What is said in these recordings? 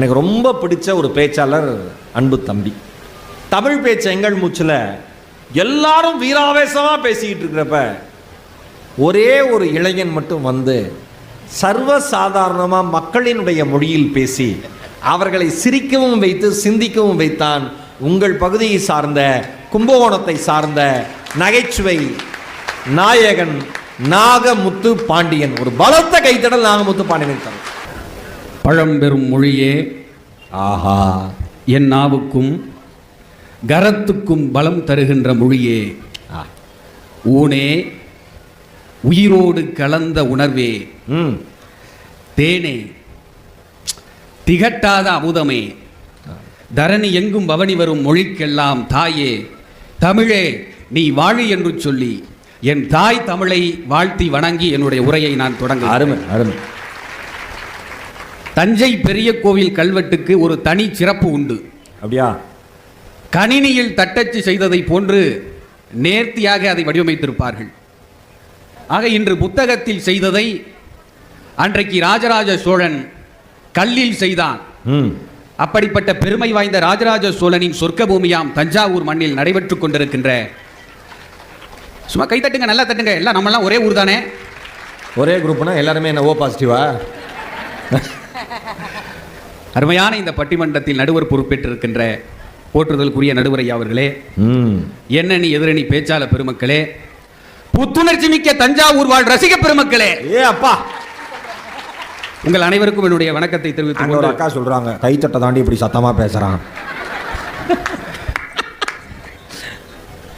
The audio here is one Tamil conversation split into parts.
எனக்கு ரொம்ப பிடிச்ச ஒரு பேச்சாளர் அன்பு தம்பி. தமிழ் பேச்சு எங்கள் மூச்சில் எல்லாரும் வீராவேசமாக பேசிக்கிட்டு இருக்கிறப்ப ஒரே ஒரு இளைஞன் மட்டும் வந்து சர்வ சாதாரணமாக மக்களினுடைய மொழியில் பேசி அவர்களை சிரிக்கவும் வைத்து சிந்திக்கவும் வைத்தான் உங்கள் பகுதியை சார்ந்த கும்பகோணத்தை சார்ந்த நகைச்சுவை நாயகன் நாகமுத்து பாண்டியன். ஒரு பலத்த கைத்தடல் நாகமுத்து பாண்டியன் தான் பழம்பெரும் மொழியே. ஆஹா. என் நாவுக்கும் கரத்துக்கும் பலம் தருகின்ற மொழியே. ஊனே உயிரோடு கலந்த உணர்வே. தேனே திகட்டாத அமுதமே. தரணி எங்கும் பவனி வரும் மொழிக்கெல்லாம் தாயே. தமிழே நீ வாழி என்று சொல்லி என் தாய் தமிழை வாழ்த்தி வணங்கி என்னுடைய உரையை நான் தொடங்க அருமை அருமை. தஞ்சை பெரிய கோவில் கல்வெட்டுக்கு ஒரு தனி சிறப்பு உண்டு. அப்படியா? கணினியில் தட்டச்சு செய்ததை போன்று நேர்த்தியாக அதை வடிவமைத்திருப்பார்கள். ஆக இன்று புத்தகத்தில் செய்ததை அன்றைக்கு ராஜராஜ சோழன் கல்லில் செய்தான். ம். அப்படிப்பட்ட பெருமை வாய்ந்த ராஜராஜ சோழனின் சொர்க்க பூமியாம் தஞ்சாவூர் மண்ணில் நடைபெற்றுக் கொண்டிருக்கின்ற சும்மா கை தட்டுங்க நல்லா தட்டுங்க. எல்லாம் நம்மெல்லாம் ஒரே ஊர் தானே? ஒரே குரூப்னா எல்லாருமே என்ன ஓ பாசிட்டிவா? அருமையான இந்த பட்டிமன்றத்தில் நடுவர் பொறுப்பேற்றிருக்கின்ற போற்றுதலுக்குரிய நடுவர் ஐயா அவர்களே எண்ணணி எதிரணி பேச்சாளர் பெருமக்களே புத்துணர்ச்சி மிக்க தஞ்சாவூர் வாழ் ரசிக பெருமக்களே. ஏ அப்பா. உங்கள் அனைவருக்கும் என்னுடைய வணக்கத்தை ஒரு கொண்டு அக்கா சொல்றாங்க கைத்தட்டை தாண்டி இப்படி சத்தமா பேசுறான்.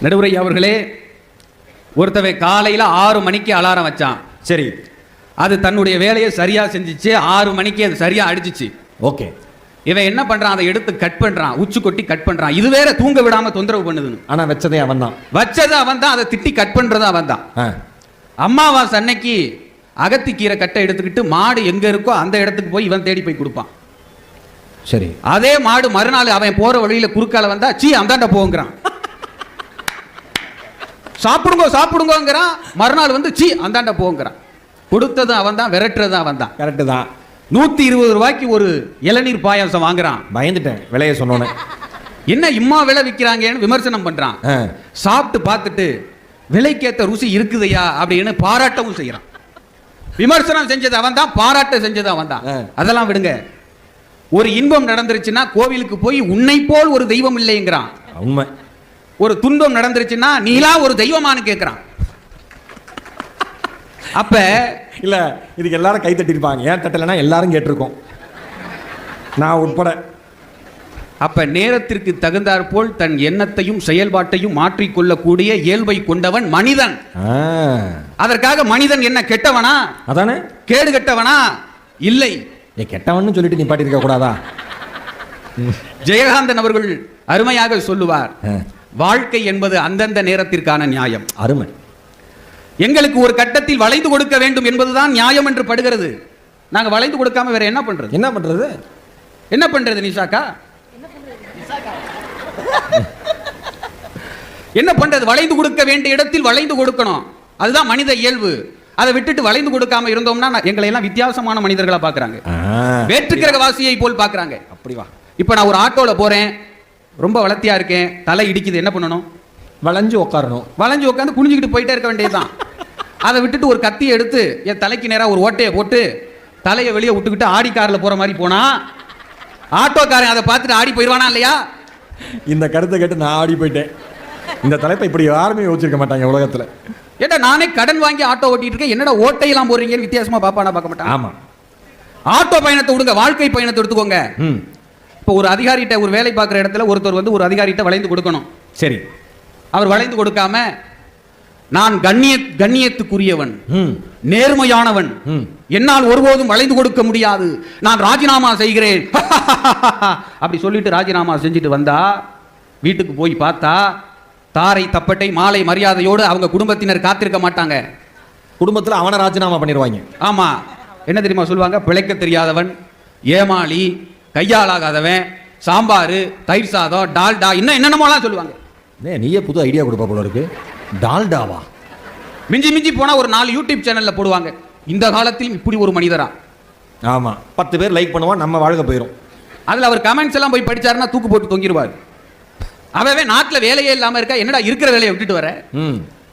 நடுவுரை அவர்களே ஒருத்தவன் காலையில் ஆறு மணிக்கு அலாரம் வச்சான். சரி. அது தன்னுடைய வேலையை சரியா செஞ்சுச்சு ஆறு மணிக்கு அது சரியா அடிச்சிச்சு. ஓகே. இவன் என்ன பண்றான்? அதை எடுத்து கட் பண்றான். உச்சி கொட்டி கட் பண்றான். இது வேற தூங்க விடாம தொந்தரவு பண்ணுதுன்னு. ஆனா வச்சதே அவன் தான் வச்சது அவன் தான் அதை திட்டி கட் பண்றது அவன் தான் அம்மாவாசை அன்னைக்கு அகத்திக்கீரை கட்டை எடுத்துக்கிட்டு மாடு எங்க இருக்கோ அந்த இடத்துக்கு போய் இவன் தேடி போய் கொடுப்பான். சரி. அதே மாடு மறுநாள் அவன் போற வழியில குறுக்கால வந்தா சீ அந்தாண்ட போங்கிறான். சாப்பிடுங்கோ சாப்பிடுங்கோங்கிறான். மறுநாள் வந்து சீ அந்தாண்ட போங்கிறான். கொடுத்ததும் அவன் தான் விரட்டுறதும் அவன் தான் கரெக்டு தான். நூத்தி இருபது ரூபாய்க்கு ஒரு இளநீர் பாயாசம் வாங்குறான். பயந்துட்டேன் விலையை சொன்னோன்னே என்ன இம்மா விலை விற்கிறாங்கன்னு விமர்சனம் பண்றான். ஆ. சாப்பிட்டு பார்த்துட்டு விலைக்கேத்த ருசி இருக்குதையா அப்படின்னு பாராட்டவும் செய்யறான். விமர்சனம் செஞ்சது அவன் தான் பாராட்ட செஞ்சது அவன் தான். அதெல்லாம் விடுங்க. ஒரு இன்பம் நடந்துருச்சுன்னா கோவிலுக்கு போய் உன்னை போல் ஒரு தெய்வம் இல்லைங்கிறான். உண்மை. ஒரு துன்பம் நடந்துருச்சுன்னா நீலா ஒரு தெய்வமான்னு கேட்கிறான் அப்ப இல்ல இதுக்கு எல்லாரும் கை தட்டிருப்பாங்க ஏன் தட்டலைன்னா எல்லாரும் கேட்டிருக்கோம். நான் உட்பட. அப்ப நேரத்திற்கு தகுந்தாற் போல் தன் எண்ணத்தையும் செயல்பாட்டையும் மாற்றிக்கொள்ளக்கூடிய இயல்பை கொண்டவன் மனிதன். அதற்காக மனிதன் என்ன கெட்டவனா? அதானே? கேடு கெட்டவனா? இல்லை. ஏ கெட்டவன்னு சொல்லிட்டு நீ பாட்டிருக்க கூடாதா? ஜெயகாந்தன் அவர்கள் அருமையாக சொல்லுவார் வாழ்க்கை என்பது அந்தந்த நேரத்திற்கான நியாயம். அருமை. எங்களுக்கு ஒரு கட்டத்தில் வளைந்து கொடுக்க வேண்டும் என்பதுதான் நியாயம் என்று படுகிறது. நாங்க வளைந்து கொடுக்காம வேற என்ன பண்றது? என்ன பண்றது? என்ன பண்றது நிஷாக்கா? என்ன பண்றது? வளைந்து கொடுக்க வேண்டிய இடத்தில் வளைந்து கொடுக்கணும். அதுதான் மனித இயல்பு. அதை விட்டுட்டு வளைந்து கொடுக்காம இருந்தோம்னா எங்களை எல்லாம் வித்தியாசமான மனிதர்களா பாக்குறாங்க. வேற்றுக்கிரக வாசியை போல் பாக்குறாங்க. அப்படி வா. இப்போ நான் ஒரு ஆட்டோல போறேன். ரொம்ப வளர்த்தியா இருக்கேன். தலை இடிக்குது. என்ன பண்ணணும்? வளைஞ்சு உட்காரணும் வளைஞ்சு உட்காந்து குனிஞ்சுக்கிட்டு போயிட்டே இருக்க வேண்டியதுதான். அதை விட்டுட்டு ஒரு கத்தியை எடுத்து என் தலைக்கு நேரா ஒரு ஓட்டையை போட்டு தலையை வெளியே விட்டுக்கிட்டு ஆடி கார்ல போற மாதிரி போனா ஆட்டோக்காரன் அதை பார்த்துட்டு ஆடி போயிடுவானா இல்லையா? இந்த கருத்தை கேட்டு நான் ஆடி போயிட்டேன். இந்த தலைப்பை இப்படி யாருமே யோசிச்சிருக்க மாட்டாங்க உலகத்துல. ஏட்டா நானே கடன் வாங்கி ஆட்டோ ஓட்டிட்டு இருக்கேன். என்னடா ஓட்டையெல்லாம் போறீங்கன்னு வித்தியாசமா பாப்பானா பார்க்க மாட்டான்? ஆமா. ஆட்டோ பயணத்தை விடுங்க வாழ்க்கை பயணத்தை எடுத்துக்கோங்க. இப்போ ஒரு அதிகாரிகிட்ட ஒரு வேலை பார்க்குற இடத்துல ஒருத்தர் வந்து ஒரு அதிகாரிகிட்ட வளைந்து கொடுக்கணும். சரி. அவர் வளைந்து கொடுக்காம நான் கண்ணிய கண்ணியத்துக்குரியவன். நேர்மையானவன். என்னால் ஒருபோதும் வளைந்து கொடுக்க முடியாது. நான் ராஜினாமா செய்கிறேன். அப்படி சொல்லிட்டு ராஜினாமா செஞ்சுட்டு வந்தா வீட்டுக்கு போய் பார்த்தா தாரை தப்பட்டை மாலை மரியாதையோடு அவங்க குடும்பத்தினர் காத்திருக்க மாட்டாங்க. குடும்பத்துல அவனை ராஜினாமா பண்ணிடுவாங்க. ஆமா. என்ன தெரியுமா சொல்லுவாங்க? பிழைக்க தெரியாதவன் ஏமாளி கையாளாகாதவன் சாம்பார் தயிர் சாதம் டால்டா இன்னும் என்னென்னமோலாம் சொல்லுவாங்க. நீயே புது ஐடியா கொடுப்ப போல இருக்கு. டால்டாவா? மிஞ்சி மிஞ்சி போனா ஒரு நாலு யூடியூப் சேனல்ல போடுவாங்க. இந்த காலத்தில் இப்படி ஒரு மனிதரா? ஆமா. பத்து பேர் லைக் பண்ணுவான் நம்ம வாழ்க்கை போயிடும் அதுல அவர் கமெண்ட்ஸ் எல்லாம் போய் படிச்சாருன்னா தூக்கு போட்டு தொங்கிடுவார் அவவே நாட்டுல வேலையே இல்லாம இருக்கா? என்னடா இருக்கிற வேலையை விட்டுட்டு வர?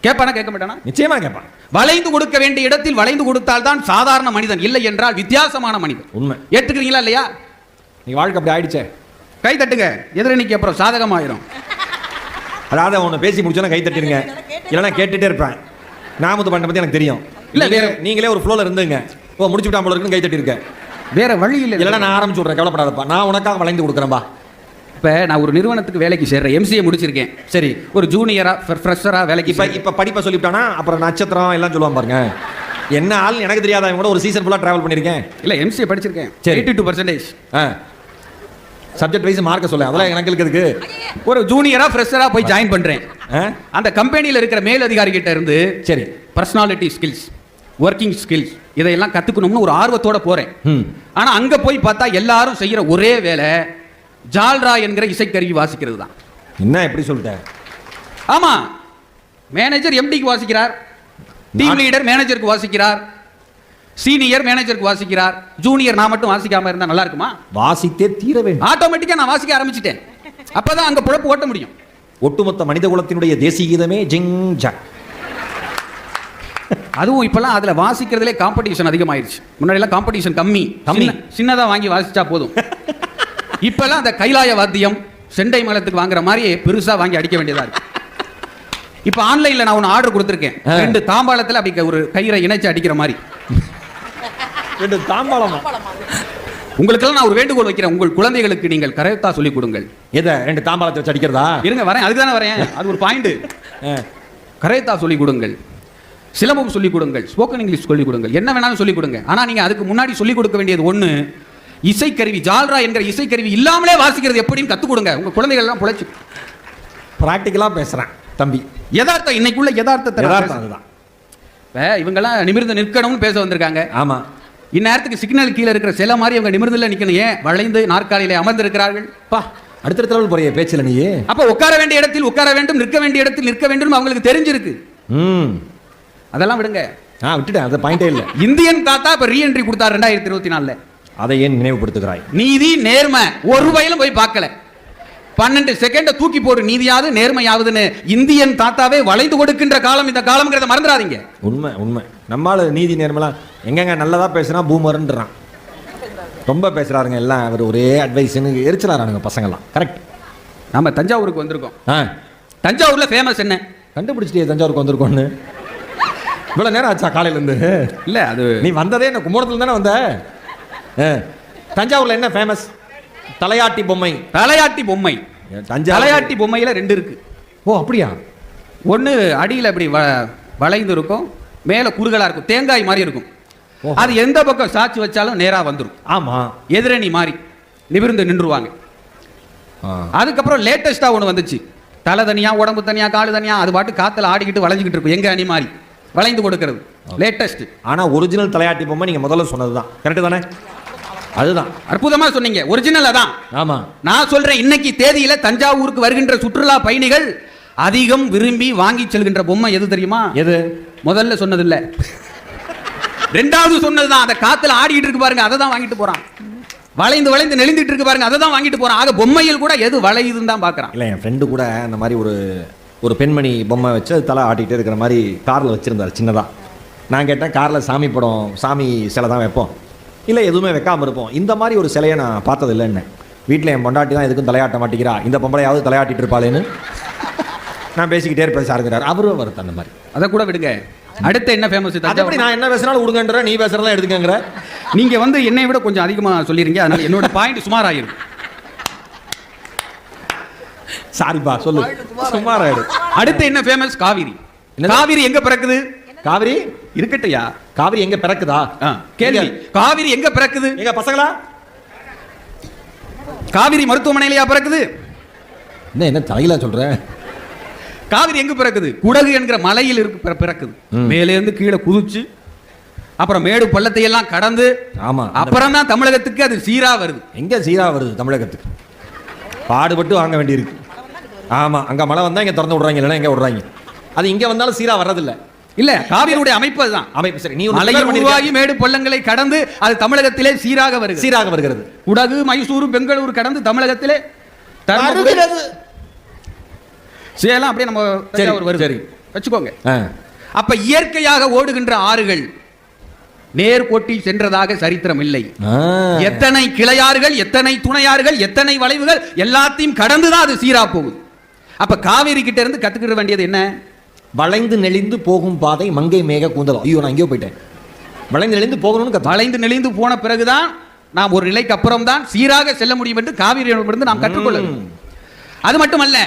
கேட்பானா கேட்க மாட்டானா? நிச்சயமா கேட்பான் வளைந்து கொடுக்க வேண்டிய இடத்தில் வளைந்து கொடுத்தால் தான் சாதாரண மனிதன். இல்லை என்றால் வித்தியாசமான மனிதன். உண்மை. ஏத்துக்கிறீங்களா இல்லையா? நீ வாழ்க்கை அப்படி ஆயிடுச்சே. கை தட்டுங்க. எதிரணிக்கு அப்புறம் சாதகமாயிரும். அதாவது அவனை பேசி முடிச்சோன்னா கை தட்டிடுங்க இல்லைன்னா கேட்டுட்டே இருப்பேன். நாமத்து பண்ண பத்தி எனக்கு தெரியும். இல்ல, வேற- நீங்களே ஒரு ஃப்ளோல இருந்துங்க. ஓ முடிச்சு விட்டா போல இருக்குன்னு கை தட்டி இருக்க வேற வழி இல்லை. இல்லைன்னா நான் ஆரம்பிச்சு விட்றேன் கவலைப்படாதப்பா. நான் உனக்காக வளைந்து கொடுக்குறேன்பா. இப்ப நான் ஒரு நிறுவனத்துக்கு வேலைக்கு சேர்றேன். எம்சிஏ முடிச்சிருக்கேன். சரி. ஒரு ஜூனியரா ஃப்ரெஷரா வேலைக்கு இப்ப இப்ப படிப்பை சொல்லிவிட்டானா அப்புறம் நட்சத்திரம் எல்லாம் சொல்லுவான் பாருங்க. என்ன ஆள் எனக்கு தெரியாத? கூட ஒரு சீசன் ஃபுல்லா டிராவல் பண்ணிருக்கேன் இல்ல எம்சிஏ படிச்சிருக்கேன். சரி. Eighty two percentage subject wise மார்க்க சொல்ல அதெல்லாம் எனக்கு இருக்கிறதுக்கு ஒரு ஜூனியரா ஃப்ரெஷரா போய் ஜாயின் பண்றேன். அந்த கம்பெனியில் இருக்கிற மேல் அதிகாரி கிட்ட இருந்து சரி. பர்சனாலிட்டி ஸ்கில்ஸ் ஒர்க்கிங் ஸ்கில்ஸ் இதையெல்லாம் கத்துக்கணும்னு ஒரு ஆர்வத்தோட போறேன். ம். ஆனா அங்க போய் பார்த்தா எல்லாரும் செய்யற ஒரே வேலை ஜால்ரா என்கிற இசைக்கருவி வாசிக்கிறது தான். என்ன எப்படி சொல்லிட்டேன் ஆமா. மேனேஜர் எம்டிக்கு வாசிக்கிறார். டீம் லீடர் மேனேஜருக்கு வாசிக்கிறார். சீனியர் மேனேஜருக்கு வாசிக்கிறார். ஜூனியர் நான் மட்டும் வாசிக்காம இருந்தா நல்லா இருக்குமா? வாசித்தே தீர வேண்டும். ஆட்டோமேட்டிக்கா நான் வாசிக்க ஆரம்பிச்சிட்டேன். அப்பதான் அங்க பொழப்பு ஓட்ட முடியும். ஒட்டுமொத்த மனித குலத்தினுடைய தேசிய கீதமே ஜிங் ஜக் அதுவும் இப்பெல்லாம் அதுல வாசிக்கிறதுலே காம்படிஷன் அதிகமாயிருச்சு. முன்னாடி எல்லாம் காம்படிஷன் கம்மி. கம்மி. சின்ன- சின்னதா வாங்கி வாசிச்சா போதும். இப்பெல்லாம் அந்த கைலாய வாத்தியம் செண்டை மேளத்துக்கு வாங்குற மாதிரி பெருசா வாங்கி அடிக்க வேண்டியதா இருக்கு. இப்ப ஆன்லைன்ல நான் ஒன்று ஆர்டர் கொடுத்துருக்கேன். ரெண்டு தாம்பாளத்துல அப்படி ஒரு கயிறை இணைச்சு அடிக்கிற மாதிரி. ரெண்டு தாம்பாளமா? உங்களுக்கெல்லாம் நான் ஒரு வேண்டுகோள் வைக்கிறேன். உங்கள் குழந்தைகளுக்கு நீங்கள் கரெக்டா சொல்லிக் கொடுங்கள். எதை? ரெண்டு தாம்பாளத்தை வச்சு அடிக்கிறதா? இருங்க வரேன். அதுக்கு தானே வரேன். அது ஒரு பாயிண்ட் ஆ. கரெக்டா சொல்லிக் கொடுங்கள். சிலம்பம் சொல்லிக் கொடுங்கள். ஸ்போக்கன் இங்கிலீஷ் சொல்லிக் கொடுங்கள். என்ன வேணாலும் சொல்லிக் கொடுங்க. ஆனா நீங்க அதுக்கு முன்னாடி சொல்லிக் கொடுக்க வேண்டியது ஒண்ணு இசைக்கருவி ஜால்ரா என்கிற இசைக்கருவி இல்லாமலே வாசிக்கிறது எப்படின்னு கத்துக் கொடுங்க. உங்க குழந்தைகள் எல்லாம் புழைச்சு பிராக்டிக்கலா பேசுறேன் தம்பி. யதார்த்தம் இன்னைக்குள்ள யதார்த்தத்தை யதார்த்தம். அதுதான். இவங்கெல்லாம் நிமிர்ந்து நிற்கணும்னு பேச வந்திருக்காங்க. ஆமா. இந்நேரத்துக்கு சிக்னல் கீழே இருக்கிற சில மாதிரி அவங்க நிமிர்ந்துல நிக்கணும். ஏன்? வளைந்து நாற்காலியில அமர்ந்திருக்கிறார்கள். பா லெவல் போறிய பேச்சுல நீ அப்ப உட்கார வேண்டிய இடத்தில் உட்கார வேண்டும் நிற்க வேண்டிய இடத்தில் நிற்க வேண்டும் அவங்களுக்கு தெரிஞ்சிருக்கு. ம். அதெல்லாம் விடுங்க. ஆ விட்டுட்டேன். அது பாயிண்டே இல்ல. இந்தியன் தாத்தா இப்ப ரீஎன்ட்ரி கொடுத்தார் ரெண்டாயிரத்தி இருபத்தி நாலுல. அதை ஏன் நினைவுபடுத்துகிறாய்? நீதி நேர்மை. ஒரு வயலும் போய் பார்க்கல. பன்னெண்டு செகண்ட தூக்கி போடு நீதியாவது நேர்மையாவதுன்னு இந்தியன் தாத்தாவே வளைந்து கொடுக்கின்ற காலம் இந்த காலம்ங்கிறத மறந்துடாதீங்க. உண்மை உண்மை. நம்மால நீதி நேர்மலாம் எங்கெங்க நல்லதா பேசுனா பூமர்ன்றான். ரொம்ப பேசுறாருங்க எல்லாம் அவர் ஒரே அட்வைஸ்னு எரிச்சலாரானுங்க பசங்கெல்லாம் கரெக்ட் நம்ம தஞ்சாவூருக்கு வந்திருக்கோம். ஆ. தஞ்சாவூர்ல ஃபேமஸ் என்ன? கண்டுபிடிச்சிட்டே தஞ்சாவூருக்கு வந்திருக்கோன்னு இவ்வளோ நேரம் ஆச்சா காலையிலேருந்து? இல்ல அது நீ வந்ததே என்ன கும்பகோணத்துல தானே வந்த. தஞ்சாவூர்ல என்ன ஃபேமஸ் தலையாட்டி பொம்மை. தலையாட்டி பொம்மை. தலையாட்டி பொம்மையில ரெண்டு இருக்கு. ஓ அப்படியா? ஒண்ணு அடியில இப்படி வ- வளைந்து இருக்கும் மேல குறுகலா இருக்கும் தேங்காய் மாதிரி இருக்கும். அது எந்த பக்கம் சாட்சி வச்சாலும் நேரா வந்துரும். ஆமா. எதிரணி மாதிரி நிமிர்ந்து நின்றுவாங்க. அதுக்கப்புறம் லேட்டஸ்டா ஒன்று வந்துச்சு. தலை தனியா உடம்பு தனியா காலு தனியா அது பாட்டு காத்துல ஆடிக்கிட்டு வளைஞ்சிக்கிட்டு இருக்கும் எங்க அணி மாதிரி வளைந்து கொடுக்கிறது. லேட்டஸ்ட் ஆனா ஒரிஜினல் தலையாட்டி பொம்மை நீங்க முதல்ல சொன்னதுதான். கரெக்டு தானே? அதுதான். அற்புதமா சொன்னீங்க. ஒரிஜினல் அதான். ஆமா. நான் சொல்றேன் இன்னைக்கு தேதியில தஞ்சாவூருக்கு வருகின்ற சுற்றுலா பயணிகள் அதிகம் விரும்பி வாங்கி செல்கின்ற பொம்மை எது தெரியுமா? எது? முதல்ல சொன்னது இல்ல ரெண்டாவது சொன்னதுதான். அந்த காத்துல ஆடிக்கிட்டு இருக்கு பாருங்க அதை தான் வாங்கிட்டு போறான். வளைந்து வளைந்து நெளிந்துட்டு இருக்கு பாருங்க அதை தான் வாங்கிட்டு போறான். ஆக பொம்மையில் கூட எது வளையுதுன்னு தான் பாக்குறான் இல்லை என் ஃப்ரெண்டு கூட அந்த மாதிரி ஒரு ஒரு பெண்மணி பொம்மை வச்சு அது தலை ஆட்டிகிட்டே இருக்கிற மாதிரி காரில் வச்சுருந்தார் சின்னதாக நான் கேட்டேன் காரில் சாமி படம் சாமி சிலை தான் வைப்போம். இல்லை எதுவுமே வைக்காமல் இருப்போம். இந்த மாதிரி ஒரு சிலையை நான் பார்த்தது இல்லைன்னு வீட்டில் என் பொண்டாட்டி தான் எதுக்கும் தலையாட்ட மாட்டேங்கிறா? இந்த பொம்பளையாவது தலையாட்டிட்டு இருப்பாளேன்னு? நான் பேசிக்கிட்டே இருப்பேன் சாருங்கிறார் அவரும் வருது அந்த மாதிரி. அதை கூட விடுங்க. அடுத்து என்ன ஃபேமஸ் அது எப்படி நான் என்ன பேசுனாலும் விடுங்கன்ற நீ பேசுறதெல்லாம் எடுத்துக்கங்கிற. நீங்க வந்து என்னை விட கொஞ்சம் அதிகமா சொல்லிருங்க அதனால என்னோட பாயிண்ட் சுமார் ஆயிரும் சாரிப்பா சொல்லு. சுமாராயிடு அடுத்து என்ன ஃபேமஸ் காவிரி? காவிரி எங்க பிறக்குது? காவிரி இருக்கட்டையா? காவிரி எங்க பிறக்குதா? கேள்வி. காவிரி எங்க பிறக்குது? எங்க பசங்களா? காவிரி மருத்துவமனையிலயா பிறக்குது? என்ன என்ன தலையில சொல்ற? காவிரி எங்க பிறக்குது? குடகு என்கிற மலையில் இருக்கு பிற- பிறக்குது. ம். மேலே இருந்து கீழே குதிச்சு அப்புறம் மேடு பள்ளத்தை எல்லாம் கடந்து ஆமா அப்புறம் தான் தமிழகத்துக்கு அது சீரா வருது. எங்க சீரா வருது தமிழகத்துக்கு? பாடுபட்டு வாங்க வேண்டியிருக்கு. ஆமா அங்க மழை வந்தா இங்க திறந்து விடுறாங்க இல்லைன்னா எங்க விடுறாங்க? அது இங்க வந்தாலும் சீரா வர்றதில்ல. இல்ல காவிரியுடைய அமைப்பு அதுதான் அமைப்பு சரி நீ. உருவாகி மேடு பள்ளங்களை கடந்து அது தமிழகத்திலே சீராக வருகிறது சீராக வருகிறது குடகு மைசூரு பெங்களூரு கடந்து தமிழகத்திலே. சேலம் அப்படியே நம்ம தஞ்சாவூர் வருது சரி. வச்சுக்கோங்க. அப்ப இயற்கையாக ஓடுகின்ற ஆறுகள் நேர்கோட்டி சென்றதாக சரித்திரம் இல்லை. எத்தனை கிளையாறுகள் எத்தனை துணையாறுகள் எத்தனை வளைவுகள் எல்லாத்தையும் கடந்துதான் அது சீரா போகுது அப்ப காவேரி கிட்ட இருந்து கத்துக்கிற வேண்டியது என்ன வளைந்து நெளிந்து போகும் பாதை மங்கை மேக கூந்தலம் ஐயோ நான் எங்கேயோ போயிட்டேன். வளைந்து நெளிந்து போகணும்னு வளைந்து நெளிந்து போன பிறகுதான் நாம் ஒரு நிலைக்கு அப்புறம் தான் சீராக செல்ல முடியும் என்று காவிரியிடமிருந்து நாம் கற்றுக்கொள்ள வேண்டும். அது மட்டுமல்ல.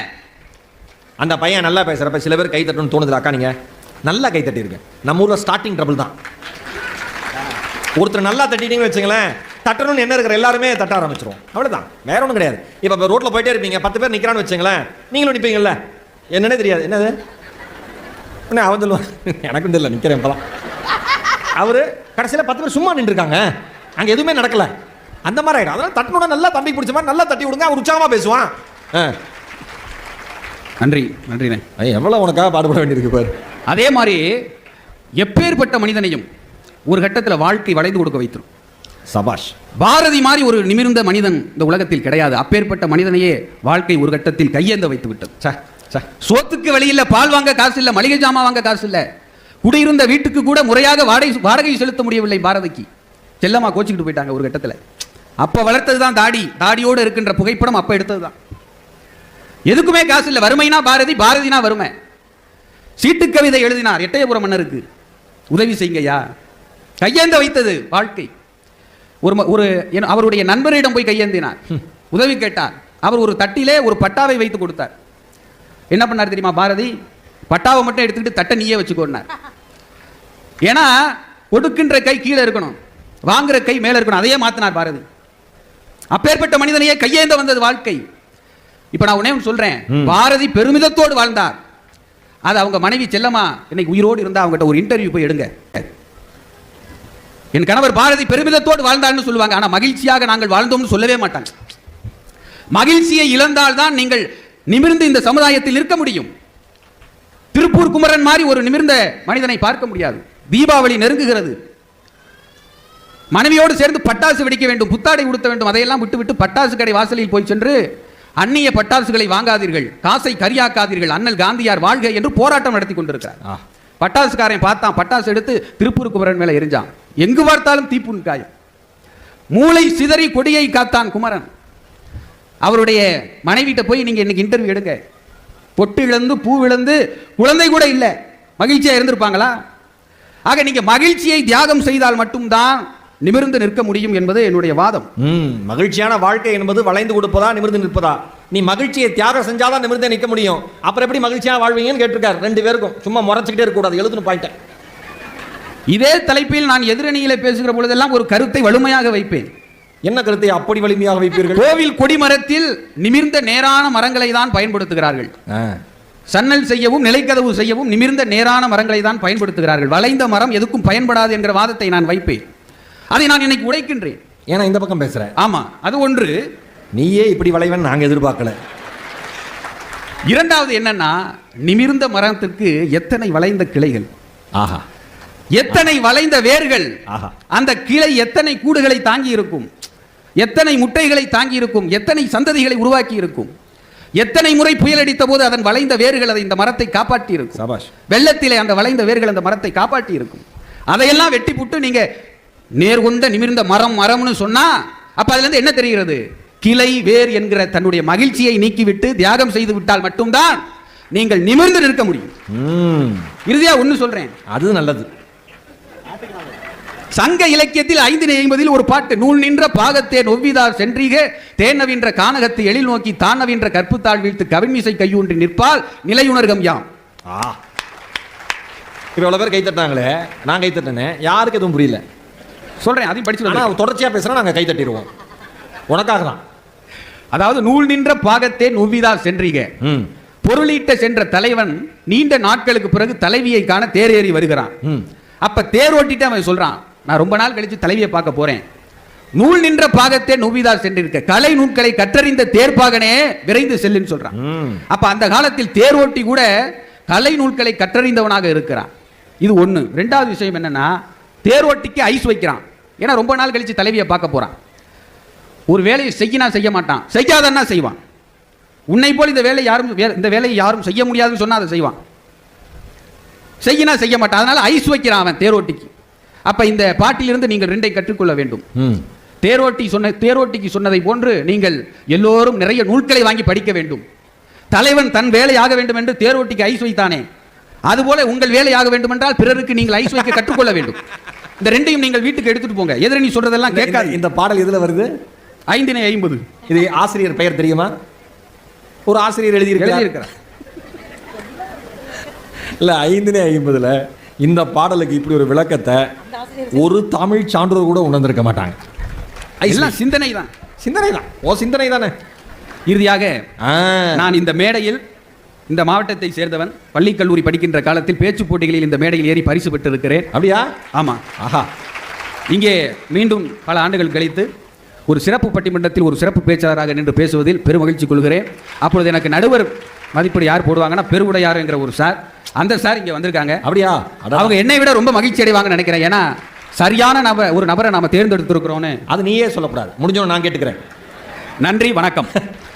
அந்த பையன் நல்லா பேசுறப்ப சில பேர் கை தட்டணும்னு தோணுதுல அக்கா நீங்க. நல்லா கை தட்டியிருக்கேன் நம்ம ஊர்ல ஸ்டார்டிங் ட்ரபிள் தான். ஒருத்தர் நல்லா தட்டிட்டீங்கன்னு வச்சுங்களேன் தட்டணும்னு என்ன இருக்கிற எல்லாருமே தட்ட ஆரம்பிச்சிரும். அவ்வளவுதான். வேற ஒன்றும் கிடையாது. இப்போ ரோட்ல போயிட்டே இருப்பீங்க. பத்து பேர் நிக்கிறான்னு வச்சுங்களேன் நீங்களும் நிப்பீங்கல்ல. என்னன்னே தெரியாது. என்னது? என்ன அவன் சொல்லுவான் எனக்கும் தெரியல நிக்கிறேன் இப்பதான். அவரு கடைசியில பத்து பேர் சும்மா நின்றுருக்காங்க. அங்க எதுவுமே நடக்கல. அந்த மாதிரி ஆயிடும். அதனால தட்டணும்னா நல்லா தம்பி பிடிச்ச மாதிரி நல்லா தட்டி விடுங்க அவர் உற்சாகமா பேசுவான். நன்றி நன்றிண்ணே ஐய், எவ்வளவு உனக்காக பாடுபட வேண்டியிருக்கு பாரு. அதே மாதிரி எப்பேற்பட்ட மனிதனையும் ஒரு கட்டத்தில் வாழ்க்கை வளைந்து கொடுக்க வைத்திரும். சபாஷ். பாரதி மாதிரி ஒரு நிமிர்ந்த மனிதன் இந்த உலகத்தில் கிடையாது. அப்பேற்பட்ட மனிதனையே வாழ்க்கை ஒரு கட்டத்தில் கையேந்த வைத்து விட்டது சே சோத்துக்கு வழியில் பால் வாங்க காசு இல்லை மளிகை ஜாமான் வாங்க காசு இல்லை. குடியிருந்த வீட்டுக்கு கூட முறையாக வாடகை வாடகை செலுத்த முடியவில்லை பாரதிக்கு. செல்லம்மா கோச்சிக்கிட்டு போயிட்டாங்க ஒரு கட்டத்தில். அப்போ வளர்த்தது தான் தாடி. தாடியோடு இருக்கின்ற புகைப்படம் அப்போ எடுத்தது தான் எதுக்குமே காசு இல்லை. வறுமைனா பாரதி பாரதினா வறுமை. சீட்டு கவிதை எழுதினார் எட்டயபுரம் மன்னருக்கு. உதவி செய்யுங்கய்யா. கையேந்த வைத்தது வாழ்க்கை. ஒரு ஒரு அவருடைய நண்பரிடம் போய் கையேந்தினார். உதவி கேட்டார். அவர் ஒரு தட்டிலே ஒரு பட்டாவை வைத்து கொடுத்தார். என்ன பண்ணார் தெரியுமா பாரதி? பட்டாவை மட்டும் எடுத்துக்கிட்டு தட்டை நீயே வச்சுக்கோன்னார். ஏன்னா கொடுக்கின்ற கை கீழே இருக்கணும். வாங்குற கை மேலே இருக்கணும். அதையே மாத்தினார் பாரதி. அப்பேற்பட்ட மனிதனையே கையேந்த வந்தது வாழ்க்கை. இப்போ நான் உடனே சொல்றேன். பாரதி பெருமிதத்தோடு வாழ்ந்தார். அது அவங்க மனைவி செல்லம்மா இன்னைக்கு உயிரோடு இருந்தா அவங்ககிட்ட ஒரு இன்டர்வியூ போய் எடுங்க. என் கணவர் பாரதி பெருமிதத்தோடு வாழ்ந்தார்னு சொல்லுவாங்க. ஆனா மகிழ்ச்சியாக நாங்கள் வாழ்ந்தோம்னு சொல்லவே மாட்டாங்க. மகிழ்ச்சியை இழந்தால்தான் நீங்கள் நிமிர்ந்து இந்த சமுதாயத்தில் இருக்க முடியும். திருப்பூர் குமரன் மாதிரி ஒரு நிமிர்ந்த மனிதனை பார்க்க முடியாது. தீபாவளி நெருங்குகிறது. மனைவியோடு சேர்ந்து பட்டாசு வெடிக்க வேண்டும் புத்தாடை உடுத்த வேண்டும் அதையெல்லாம் விட்டுவிட்டு பட்டாசு கடை வாசலில் போய் சென்று அந்நிய பட்டாசுகளை வாங்காதீர்கள் காசை கரியாக்காதீர்கள் அண்ணல் காந்தியார் வாழ்க என்று போராட்டம் நடத்தி கொண்டிருக்கிறார். பட்டாசுக்காரன் பார்த்தான் பட்டாசு எடுத்து திருப்பூர் குமரன் மேல எரிஞ்சான். எங்கு பார்த்தாலும் தீப்புண் காயம். மூளை சிதறி கொடியை காத்தான் குமரன். அவருடைய மனைவிட்ட போய் நீங்க இன்னைக்கு இன்டர்வியூ எடுங்க. பொட்டு இழந்து பூ இழந்து குழந்தை கூட இல்லை. மகிழ்ச்சியா இருந்திருப்பாங்களா? ஆக நீங்க மகிழ்ச்சியை தியாகம் செய்தால் மட்டும்தான் நிமிர்ந்து நிற்க முடியும் என்பது என்னுடைய வாதம். ம் மகிழ்ச்சியான வாழ்க்கை என்பது வளைந்து கொடுப்பதா நிமிர்ந்து நிற்பதா? நீ மகிழ்ச்சியை தியாகம் செஞ்சாதான் நிமிர்ந்தே நிற்க முடியும். அப்புறம் எப்படி மகிழ்ச்சியா வாழ்வீங்கன்னு கேட்டிருக்காரு ரெண்டு பேருக்கும். சும்மா முறைச்சிக்கிட்டே இருக்கக்கூடாது எழுதுன்னு பாயிட்டேன். இதே தலைப்பில் நான் எதிரணியில பேசுகிற பொழுதெல்லாம் ஒரு கருத்தை வலிமையாக வைப்பேன். என்ன கருத்தை அப்படி வலிமையாக வைப்பீர்கள்? கோவில் கொடிமரத்தில் நிமிர்ந்த நேரான மரங்களை தான் பயன்படுத்துகிறார்கள். சன்னல் செய்யவும் நிலைக்கதவு செய்யவும் நிமிர்ந்த நேரான மரங்களை தான் பயன்படுத்துகிறார்கள். வளைந்த மரம் எதுக்கும் பயன்படாது என்கிற வாதத்தை நான் வைப்பேன். அதை நான் இன்னைக்கு உடைக்கின்றேன். ஏன்னா இந்த பக்கம் பேசுற. ஆமா அது ஒன்று. நீயே இப்படி வளைவன் நாங்க எதிர்பார்க்கல. இரண்டாவது என்னன்னா நிமிர்ந்த மரத்திற்கு எத்தனை வளைந்த கிளைகள்? ஆஹா. எத்தனை வளைந்த வேர்கள்? ஆஹா. அந்த கிளை எத்தனை கூடுகளை தாங்கி இருக்கும்? எத்தனை முட்டைகளை தாங்கி இருக்கும் எத்தனை சந்ததிகளை உருவாக்கி இருக்கும் எத்தனை முறை புயல் அடித்த போது அதன் வளைந்த வேர்கள் அதை இந்த மரத்தை காப்பாற்றி இருக்கும் சபாஷ். வெள்ளத்திலே அந்த வளைந்த வேர்கள் அந்த மரத்தை காப்பாற்றி இருக்கும் அதையெல்லாம் வெட்டி புட்டு நீங்க நேர்கொண்ட நிமிர்ந்த மரம் மரம்னு சொன்னா அப்ப அதுல இருந்து என்ன தெரிகிறது? கிளை வேர் என்கிற தன்னுடைய மகிழ்ச்சியை நீக்கிவிட்டு தியாகம் செய்து விட்டால் மட்டும்தான் நீங்கள் நிமிர்ந்து நிற்க முடியும். இறுதியா ஒண்ணு சொல்றேன். அது நல்லது. சங்க இலக்கியத்தில் ஐந்து ஐம்பதில் ஒரு பாட்டு நூல் நின்ற பாகத்தே நொவ்விதார் சென்றீக தேனவின்ற கானகத்தை எழில் நோக்கி தானவின்ற கற்புத்தாள் வீழ்த்து கவின்மிசை கையூன்றி நிற்பால் நிலையுணர்கம் யாம்? ஆ. இப்போ இவ்வளோ பேர் கை தட்டாங்களே நான் கை தட்டினேன். யாருக்கு எதுவும் புரியல. சொல்றேன் அதையும் படிச்சு வந்திருக்கேன். தொடர்ச்சியாக பேசுனா நாங்கள் கை தட்டிடுவோம். உனக்காக தான் அதாவது நூல் நின்ற பாகத்தே நொவ்விதார் சென்றீக. ம். பொருளீட்ட சென்ற தலைவன் நீண்ட நாட்களுக்கு பிறகு தலைவியை காண தேரேறி வருகிறான். ம். அப்ப தேர் ஓட்டிட்டு அவன் சொல்றான் நான் ரொம்ப நாள் கழிச்சு தலைவியை பார்க்க போறேன். நூல் நின்ற பாகத்தே நொவ்விதார் சென்றிருக்க. கலை நூல்களை கற்றறிந்த தேர்ப்பாகனே விரைந்து செல்லுன்னு சொல்றான். ம். அப்ப அந்த காலத்தில் தேர் ஓட்டி கூட கலை நூல்களை கற்றறிந்தவனாக இருக்கிறான். இது ஒண்ணு. ரெண்டாவது விஷயம் என்னன்னா தேரோட்டிக்கு ஐஸ் வைக்கிறான். ஏன்னா ரொம்ப நாள் கழிச்சு தலைவியை பார்க்க போறான். ஒரு வேலையை செய்யினா செய்ய மாட்டான். செய்யாதன்னா செய்வான். உன்னை போல் இந்த வேலை யாரும் இந்த வேலையை யாரும் செய்ய முடியாதுன்னு சொன்னா அதை செய்வான். செய்யினா செய்ய மாட்டான். அதனால ஐஸ் வைக்கிறான் அவன் தேரோட்டிக்கு அப்ப இந்த பாட்டிலிருந்து நீங்கள் ரெண்டை கற்றுக்கொள்ள வேண்டும். தேரோட்டி சொன்ன தேரோட்டிக்கு சொன்னதை போன்று நீங்கள் எல்லோரும் நிறைய நூல்களை வாங்கி படிக்க வேண்டும். தலைவன் தன் வேலையாக வேண்டும் என்று தேரோட்டிக்கு ஐஸ் வைத்தானே. அதுபோல உங்கள் வேலையாக வேண்டும் என்றால் பிறருக்கு நீங்கள் ஐஸ் வைக்க கற்றுக்கொள்ள வேண்டும். இந்த ரெண்டையும் நீங்கள் வீட்டுக்கு எடுத்துட்டு போங்க. எதிரணி சொல்றதெல்லாம் இந்த- கேட்காது இந்த- பாடல் எதுல வருது? ஐந்தினை ஐம்பது. இது ஆசிரியர் பெயர் தெரியுமா? ஒரு ஆசிரியர் எழுதியிருக்கிறார். இல்ல ஐந்துனே ஐம்பதுல இந்த பாடலுக்கு இப்படி ஒரு விளக்கத்தை ஒரு தமிழ் சான்றோர் கூட உணர்ந்திருக்க மாட்டாங்க. எல்லாம் சிந்தனை தான் சிந்தனை தான் ஓ சிந்தனை தானே இறுதியாக. நான் இந்த மேடையில் இந்த மாவட்டத்தை சேர்ந்தவன் பள்ளி கல்லூரி படிக்கின்ற காலத்தில் பேச்சு போட்டிகளில் இந்த மேடையில் ஏறி பரிசு பெற்றிருக்கிறேன். அப்படியா? ஆமா. ஆஹா. இங்கே மீண்டும் பல ஆண்டுகள் கழித்து ஒரு சிறப்பு பட்டிமன்றத்தில் ஒரு சிறப்பு பேச்சாளராக நின்று பேசுவதில் பெரும் மகிழ்ச்சி கொள்கிறேன். அப்பொழுது எனக்கு நடுவர் மதிப்பீடு யார் போடுவாங்கன்னா பெருவுடையார் என்கிற ஒரு சார். அந்த சார் இங்கே வந்திருக்காங்க. அப்படியா? அவங்க என்னை விட ரொம்ப மகிழ்ச்சி அடைவாங்கன்னு நினைக்கிறேன். ஏன்னா சரியான நப ஒரு நபரை நாம தேர்ந்தெடுத்திருக்கிறோன்னு அது நீயே சொல்லக்கூடாது. முடிஞ்சோன்னு நான் கேட்டுக்கிறேன். நன்றி வணக்கம்.